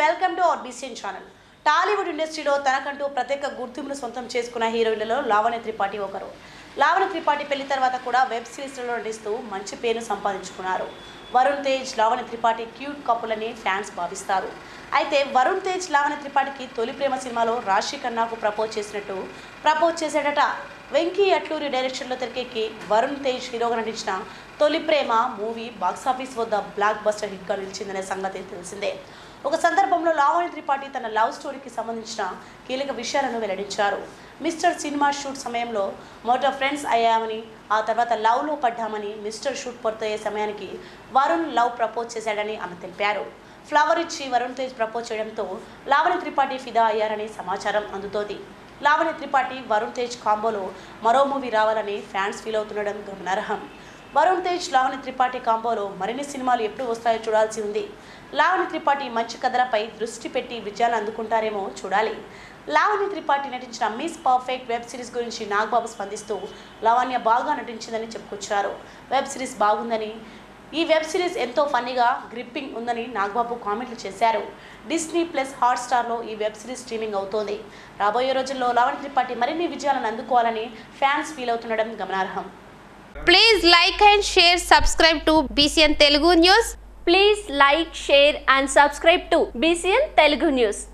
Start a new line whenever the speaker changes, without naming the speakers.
Welcome to our BCN channel Tollywood ఇండస్ట్రీలో తనకంటూ ప్రత్యేక గుర్తింపును సొంతం చేసుకున్న హీరోయిన్లలో లావణ్య త్రిపాఠి ఒకరు. లావణ్య త్రిపాఠి పెళ్ళి తర్వాత కూడా వెబ్ సిరీస్లలో నటిస్తూ మంచి పేరును సంపాదించుకున్నారు. వరుణ్ తేజ్ లావణ్య త్రిపాఠి క్యూట్ కపుల్ అని ఫ్యాన్స్ భావిస్తారు. అయితే వరుణ్ తేజ్ లావణ్య త్రిపాఠికి తొలి ప్రేమ సినిమాలో రాశి ఖన్నాకు ప్రపోజ్ చేసినట్టు ప్రపోజ్ చేశాడట. వెంకీ అట్లూరి డైరెక్షన్లో తెరకెక్కి వరుణ్ తేజ్ హీరోగా నటించిన Tholi Prema movie box office వద్ద బ్లాక్ బస్టర్ హిట్గా నిలిచిందనే సంగతి తెలిసిందే. ఒక సందర్భంలో లావణి త్రిపాఠి తన లవ్ స్టోరీకి సంబంధించిన కీలక విషయాలను వెల్లడించారు. మిస్టర్ సినిమా షూట్ సమయంలో మొదట ఫ్రెండ్స్ అయ్యామని ఆ తర్వాత లవ్లో పడ్డామని మిస్టర్ షూట్ పూర్తయ్యే సమయానికి వరుణ్ లవ్ ప్రపోజ్ చేశాడని ఆమె తెలిపారు. ఫ్లవర్ ఇచ్చి వరుణ్ తేజ్ ప్రపోజ్ చేయడంతో లావణి త్రిపాఠి ఫిదా అయ్యారని సమాచారం అందుతోంది. లావణ్య త్రిపాఠి వరుణ్ తేజ్ కాంబోలో మరో మూవీ రావాలని ఫ్యాన్స్ ఫీల్ అవుతుండడం గమనార్హం. వరుణ్ తేజ్ లావణ్య త్రిపాఠి కాంబోలో మరిన్ని సినిమాలు ఎప్పుడు వస్తాయో చూడాల్సి ఉంది. లావణ్య త్రిపాఠి మంచి కథలపై దృష్టి పెట్టి విజయాలు అందుకుంటారేమో చూడాలి. లావణ్య త్రిపాఠి నటించిన మిస్ పర్ఫెక్ట్ వెబ్ సిరీస్ గురించి నాగబాబు స్పందిస్తూ లావణ్య బాగా నటించిందని చెప్పుకొచ్చారు. వెబ్ సిరీస్ బాగుందని ఈ వెబ్ సిరీస్ ఎంతో ఫన్నీగా గ్రిప్పింగ్ ఉందని నాగబాబు కామెంట్లు చేశారు డిస్నీ ప్లస్ హాట్స్టార్లో ఈ వెబ్ సిరీస్ స్ట్రీమింగ్ అవుతోంది రాబోయే రోజుల్లో లావణ్య త్రిపాఠి మరిన్ని విజయాలను అందుకోవాలని ఫ్యాన్స్ ఫీల్ అవుతుండడం గమనార్హం
Please like and share, subscribe to BCN Telugu News.
Please like, share and subscribe to BCN Telugu News.